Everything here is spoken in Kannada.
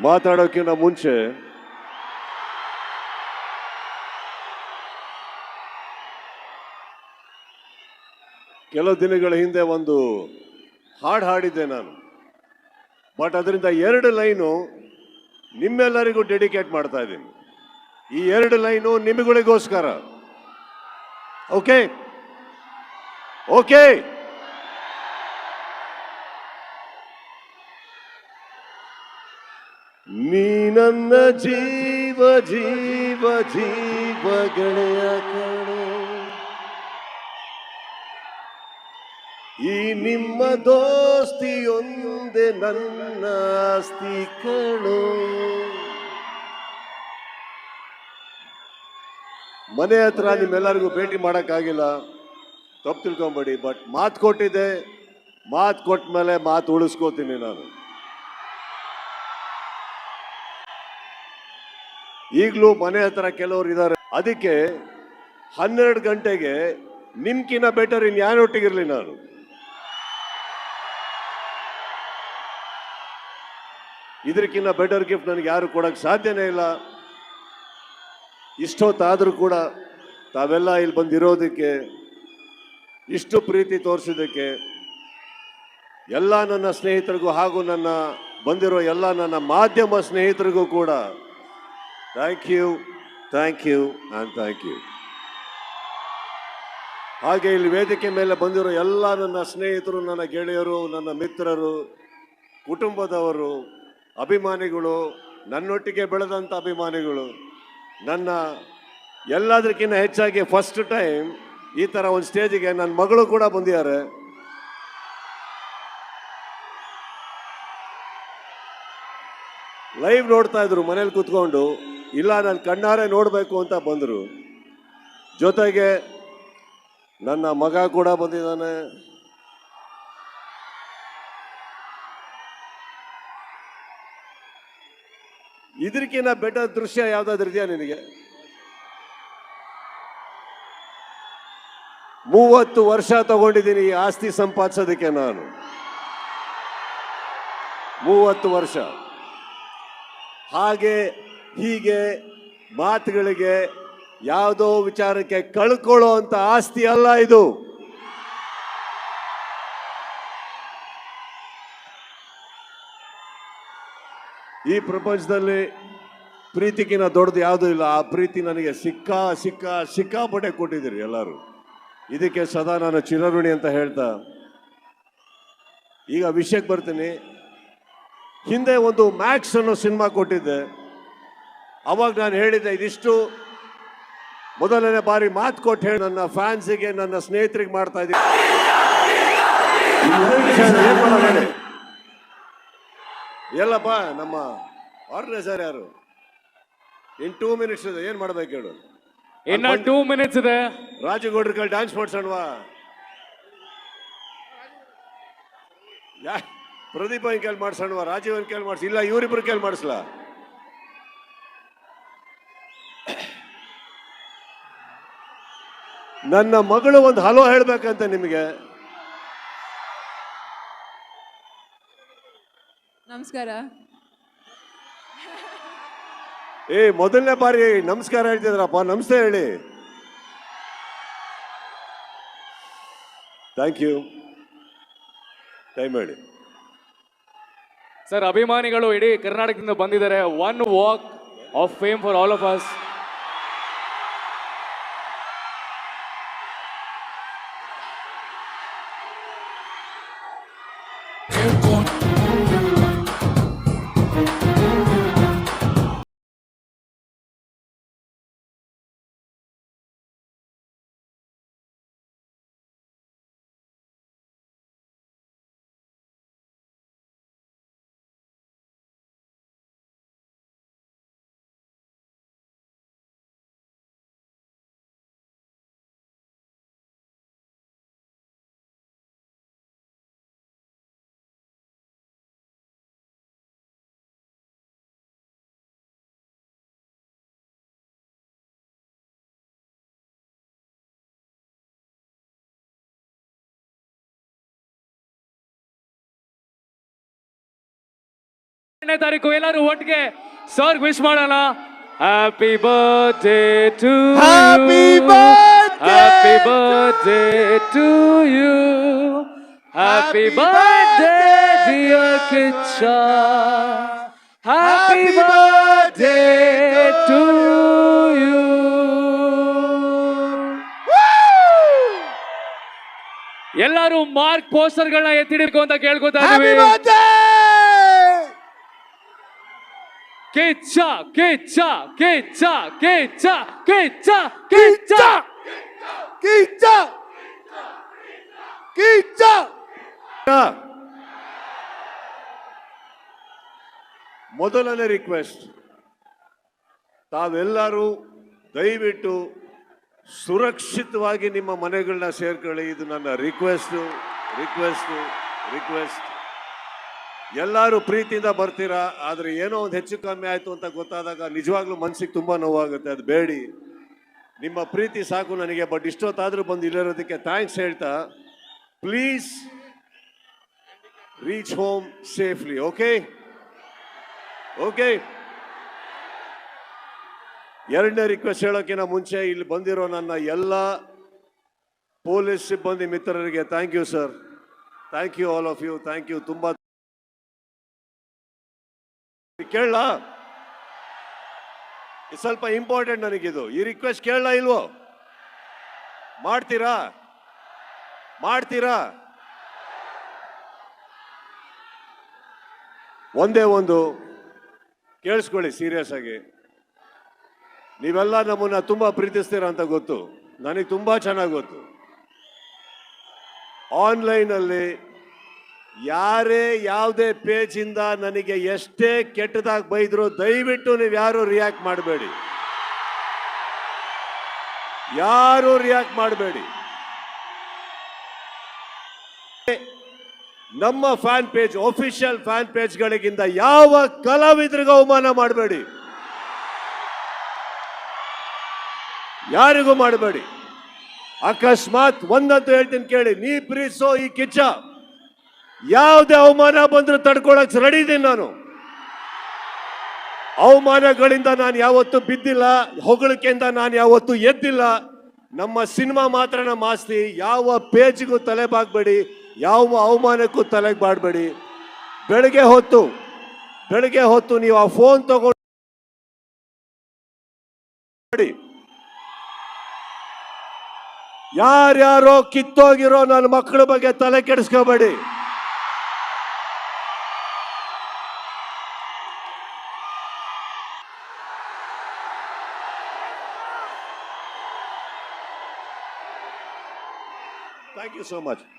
ಮಾತಾಡೋಕ್ಕಿಂತ ಮುಂಚೆ ಕೆಲವು ದಿನಗಳ ಹಿಂದೆ ಒಂದು ಹಾಡು ಹಾಡಿದ್ದೆ ನಾನು. ಬಟ್ ಅದರಿಂದ ಎರಡು ಲೈನು ನಿಮ್ಮೆಲ್ಲರಿಗೂ ಡೆಡಿಕೇಟ್ ಮಾಡ್ತಾ ಇದ್ದೀನಿ. ಈ ಎರಡು ಲೈನು ನಿಮಗಳಿಗೋಸ್ಕರ. ಓಕೆ? ಓಕೆ? ನನ್ನ ಜೀವ ಜೀವ ಜೀವ ಗೆಳೆಯ ಕಣೆ. ಈ ನಿಮ್ಮ ದೋಸ್ತಿಯೊಂದೇ ನನ್ನ ಆಸ್ತಿ ಕಣು. ಮನೆ ಹತ್ರ ನಿಮ್ಮೆಲ್ಲರಿಗೂ ಭೇಟಿ ಮಾಡೋಕ್ಕಾಗಿಲ್ಲ. ತಪ್ಪು ತಿಳ್ಕೊಂಬೇಡಿ ಬಟ್ ಮಾತು ಕೊಟ್ಟಿದ್ದೆ. ಮಾತು ಕೊಟ್ಟ ಮೇಲೆ ಮಾತು ಉಳಿಸ್ಕೋತೀನಿ ನಾನು. ಈಗಲೂ ಮನೆ ಹತ್ರ ಕೆಲವರು ಇದ್ದಾರೆ ಅದಕ್ಕೆ ಹನ್ನೆರಡು ಗಂಟೆಗೆ ನಿಮ್ಕಿನ್ನ ಬೆಟರ್ ಇನ್ ಯಾರೊಟ್ಟಿಗಿರಲಿ ನಾನು. ಇದಕ್ಕಿಂತ ಬೆಟರ್ ಗಿಫ್ಟ್ ನನಗೆ ಯಾರು ಕೊಡೋಕ್ಕೆ ಸಾಧ್ಯನೇ ಇಲ್ಲ. ಇಷ್ಟೊತ್ತಾದರೂ ಕೂಡ ತಾವೆಲ್ಲ ಇಲ್ಲಿ ಬಂದಿರೋದಕ್ಕೆ, ಇಷ್ಟು ಪ್ರೀತಿ ತೋರಿಸಿದ್ದಕ್ಕೆ, ಎಲ್ಲ ನನ್ನ ಸ್ನೇಹಿತರಿಗೂ ಹಾಗೂ ನನ್ನ ಬಂದಿರೋ ಎಲ್ಲ ನನ್ನ ಮಾಧ್ಯಮ ಸ್ನೇಹಿತರಿಗೂ ಕೂಡ thank you thank you and thank you ಹಾಗೆ ಇಲ್ಲಿ ವೇದಿಕೆ ಮೇಲೆ ಬಂದಿರೋ ಎಲ್ಲ ನನ್ನ ಸ್ನೇಹಿತರು, ನನ್ನ ಗೆಳೆಯರು, ನನ್ನ ಮಿತ್ರರು, ಕುಟುಂಬದವರು, ಅಭಿಮಾನಿಗಳು, ನನ್ನೊಟ್ಟಿಗೆ ಬೆಳೆದಂಥ ಅಭಿಮಾನಿಗಳು, ನನ್ನ ಎಲ್ಲದಕ್ಕಿಂತ ಹೆಚ್ಚಾಗಿ ಫಸ್ಟ್ ಟೈಮ್ ಈ ಥರ ಒಂದು ಸ್ಟೇಜಿಗೆ ನನ್ನ ಮಗಳು ಕೂಡ ಬಂದಿದ್ದಾರೆ. ಲೈವ್ ನೋಡ್ತಾ ಇದ್ರು, ಮನೇಲಿ ಕೂತ್ಕೊಂಡು. ಇಲ್ಲ, ನಾನು ಕಣ್ಣಾರೆ ನೋಡಬೇಕು ಅಂತ ಬಂದರು. ಜೊತೆಗೆ ನನ್ನ ಮಗ ಕೂಡ ಬಂದಿದ್ದಾನೆ. ಇದಕ್ಕಿಂತ ಬೆಟರ್ ದೃಶ್ಯ ಯಾವ್ದಾದ್ರು ಇದೆಯಾ ನಿನಗೆ? ಮೂವತ್ತು ವರ್ಷ ತಗೊಂಡಿದ್ದೀನಿ ಈ ಆಸ್ತಿ ಸಂಪಾದಿಸೋದಕ್ಕೆ ನಾನು. ಮೂವತ್ತು ವರ್ಷ. ಹಾಗೆ ಹೀಗೆ ಮಾತುಗಳಿಗೆ ಯಾವುದೋ ವಿಚಾರಕ್ಕೆ ಕಳ್ಕೊಳ್ಳೋ ಅಂತ ಆಸ್ತಿ ಅಲ್ಲ ಇದು. ಈ ಪ್ರಪಂಚದಲ್ಲಿ ಪ್ರೀತಿಗಿನ ದೊಡ್ಡದು ಯಾವುದೂ ಇಲ್ಲ. ಆ ಪ್ರೀತಿ ನನಗೆ ಸಿಕ್ಕಾ ಸಿಕ್ಕಾ ಸಿಕ್ಕಾಪಟ್ಟೆ ಕೊಟ್ಟಿದ್ದೀರಿ ಎಲ್ಲರೂ. ಇದಕ್ಕೆ ಸದಾ ನಾನು ಚಿರಋಣಿ ಅಂತ ಹೇಳ್ತಾ. ಈಗ ವಿಷಯಕ್ಕೆ ಬರ್ತೀನಿ. ಹಿಂದೆ ಒಂದು ಮ್ಯಾಕ್ಸ್ ಅನ್ನೋ ಸಿನಿಮಾ ಕೊಟ್ಟಿದ್ದೆ. ಅವಾಗ ನಾನು ಹೇಳಿದ್ದೆ ಇದಿಷ್ಟು. ಮೊದಲನೇ ಬಾರಿ ಮಾತು ಕೊಟ್ಟು ಹೇಳಿ ನನ್ನ ಫ್ಯಾನ್ಸಿಗೆ ನನ್ನ ಸ್ನೇಹಿತರಿಗೆ ಮಾಡ್ತಾ ಇದ್ದೀನಿ? ಎಲ್ಲಪ್ಪ ನಮ್ಮ ಆರ್ಗನೈಸರ್ ಯಾರು? ಇನ್ ಟೂ ಮಿನಿಟ್ಸ್ ಇದೆ ಏನ್ ಮಾಡ್ಬೇಕು ಹೇಳು? ಇನ್ನ ಟೂ ಮಿನಿಟ್ಸ್ ಇದೆ. ರಾಜಗೌಡ್ರ ಕೈ ಡ್ಯಾನ್ಸ್ ಮಾಡ್ಸೋಣವಾ ಯಾ ಪ್ರದೀಪ್ ಕೇಳಿ ಮಾಡ್ಸೋಣವಾ ರಾಜೀವ್ ಕೇಳಿ ಮಾಡ್ಸಿ ಇಲ್ಲ ಇವರಿಬ್ರು ಕೇಳಿ ಮಾಡಿಸ್ಲಾ? ನನ್ನ ಮಗಳು ಒಂದು ಹಲೋ ಹೇಳ್ಬೇಕಂತ ನಿಮಗೆ. ನಮಸ್ಕಾರ. ಏ ಮೊದಲನೇ ಬಾರಿ ನಮಸ್ಕಾರ ಹೇಳ್ತಿದ್ರಪ್ಪ ನಮಸ್ತೆ ಹೇಳಿ. ಥ್ಯಾಂಕ್ ಯು ಟೈಮ್ ಹೇಳಿ. ಸರ್ ಅಭಿಮಾನಿಗಳು ಇಡೀ ಕರ್ನಾಟಕದಿಂದ ಬಂದಿದ್ದಾರೆ. One walk of fame for all of us ಎರಡನೇ ತಾರೀಕು ಎಲ್ಲರೂ ಒಟ್ಟಿಗೆ ಸರ್ ವಿಶ್ ಮಾಡೋಣ. Happy birthday to Happy birthday happy birthday to you happy Happy birthday, dear Kichcha happy Happy birthday to you ಎಲ್ಲರೂ ಮಾರ್ಕ್ ಪೋಸ್ಟರ್ಗಳನ್ನ ಎತ್ತಿಡಬೇಕು ಅಂತ ಕೇಳ್ಕೊತಾ Happy ಇದೀವಿ birthday! Gecha, gecha, gecha, gecha, gecha, gecha. Gecha. Gecha. ಮೊದಲನೇ ರಿಕ್ವೆಸ್ಟ್ ತಾವೆಲ್ಲರೂ ದಯವಿಟ್ಟು ಸುರಕ್ಷಿತವಾಗಿ ನಿಮ್ಮ ಮನೆಗಳನ್ನ ಸೇರ್ಕೊಳ್ಳಿ ಇದು ನನ್ನ ರಿಕ್ವೆಸ್ಟು ರಿಕ್ವೆಸ್ಟು ರಿಕ್ವೆಸ್ಟ್ ಎಲ್ಲರೂ ಪ್ರೀತಿಯಿಂದ ಬರ್ತೀರಾ? ಆದರೆ ಏನೋ ಒಂದು ಹೆಚ್ಚು ಕಮ್ಮಿ ಆಯಿತು ಅಂತ ಗೊತ್ತಾದಾಗ ನಿಜವಾಗ್ಲೂ ಮನಸ್ಸಿಗೆ ತುಂಬ ನೋವಾಗುತ್ತೆ. ಅದು ಬೇಡಿ. ನಿಮ್ಮ ಪ್ರೀತಿ ಸಾಕು ನನಗೆ ಬಟ್ ಇಷ್ಟೊತ್ತಾದರೂ ಬಂದು ಇಲ್ಲಿರೋದಕ್ಕೆ ಥ್ಯಾಂಕ್ಸ್ ಹೇಳ್ತಾ please reach home safely okay okay ಎರಡನೇ ರಿಕ್ವೆಸ್ಟ್ ಹೇಳೋಕ್ಕಿಂತ ಮುಂಚೆ ಇಲ್ಲಿ ಬಂದಿರೋ ನನ್ನ ಎಲ್ಲ ಪೊಲೀಸ್ ಸಿಬ್ಬಂದಿ ಮಿತ್ರರಿಗೆ thank you sir thank you all of you thank you ತುಂಬ ಕೇಳಲ್ಲ ಇದು ಸ್ವಲ್ಪ ಇಂಪಾರ್ಟೆಂಟ್ ನನಗಿದು. ಈ ರಿಕ್ವೆಸ್ಟ್ ಕೇಳಲ್ಲ ಇಲ್ವೋ? ಮಾಡ್ತೀರಾ? ಮಾಡ್ತೀರಾ? ಒಂದೇ ಒಂದು. ಕೇಳಿಸ್ಕೊಳ್ಳಿ ಸೀರಿಯಸ್ ಆಗಿ. ನೀವೆಲ್ಲ ನಮ್ಮನ್ನ ತುಂಬಾ ಪ್ರೀತಿಸ್ತೀರಾ ಅಂತ ಗೊತ್ತು. ನನಗೆ ತುಂಬಾ ಚೆನ್ನಾಗಿ ಗೊತ್ತು. ಆನ್ಲೈನಲ್ಲಿ ಯಾರೇ ಯಾವುದೇ ಪೇಜಿಂದ ನನಗೆ ಎಷ್ಟೇ ಕೆಟ್ಟದಾಗಿ ಬೈದ್ರು ದಯವಿಟ್ಟು ನೀವು ಯಾರು ರಿಯಾಕ್ಟ್ ಮಾಡಬೇಡಿ. ಯಾರು ರಿಯಾಕ್ಟ್ ಮಾಡಬೇಡಿ. ನಮ್ಮ ಫ್ಯಾನ್ ಪೇಜ್ ಒಫಿಷಿಯಲ್ ಫ್ಯಾನ್ ಪೇಜ್ಗಳಿಗಿಂತ ಯಾವ ಕಲಾವಿದರಿಗೂ ಅವಮಾನ ಮಾಡಬೇಡಿ. ಯಾರಿಗೂ ಮಾಡಬೇಡಿ. ಅಕಸ್ಮಾತ್ ಒಂದಂತೂ ಹೇಳ್ತೀನಿ ಕೇಳಿ, ನೀ ಪ್ರೀಸೋ ಈ ಕಿಚ್ಚ. ಯಾವುದೇ ಅವಮಾನ ಬಂದರೂ ತಡ್ಕೊಳಕ್ ರೆಡಿ ಇದ್ದೀನಿ ನಾನು. ಅವಮಾನಗಳಿಂದ ನಾನು ಯಾವತ್ತೂ ಬಿದ್ದಿಲ್ಲ, ಹೊಗಳಿಕೆಯಿಂದ ನಾನು ಯಾವತ್ತೂ ಎದ್ದಿಲ್ಲ. ನಮ್ಮ ಸಿನಿಮಾ ಮಾತ್ರ ನಮ್ಮ ಯಾವ ಪೇಜ್ಗೂ ತಲೆ ಬಾಗ್ಬೇಡಿ ಯಾವ ಅವಮಾನಕ್ಕೂ ತಲೆಗೆ ಬಾಡಬೇಡಿ ಬೆಳಗ್ಗೆ ಹೊತ್ತು ಬೆಳಗ್ಗೆ ಹೊತ್ತು ನೀವು ಆ ಫೋನ್ ತಗೊಂಡು ಯಾರ್ಯಾರೋ ಕಿತ್ತೋಗಿರೋ ನನ್ನ ಮಕ್ಕಳ ಬಗ್ಗೆ ತಲೆ ಕೆಡಿಸ್ಕೋಬೇಡಿ. Thank you so much.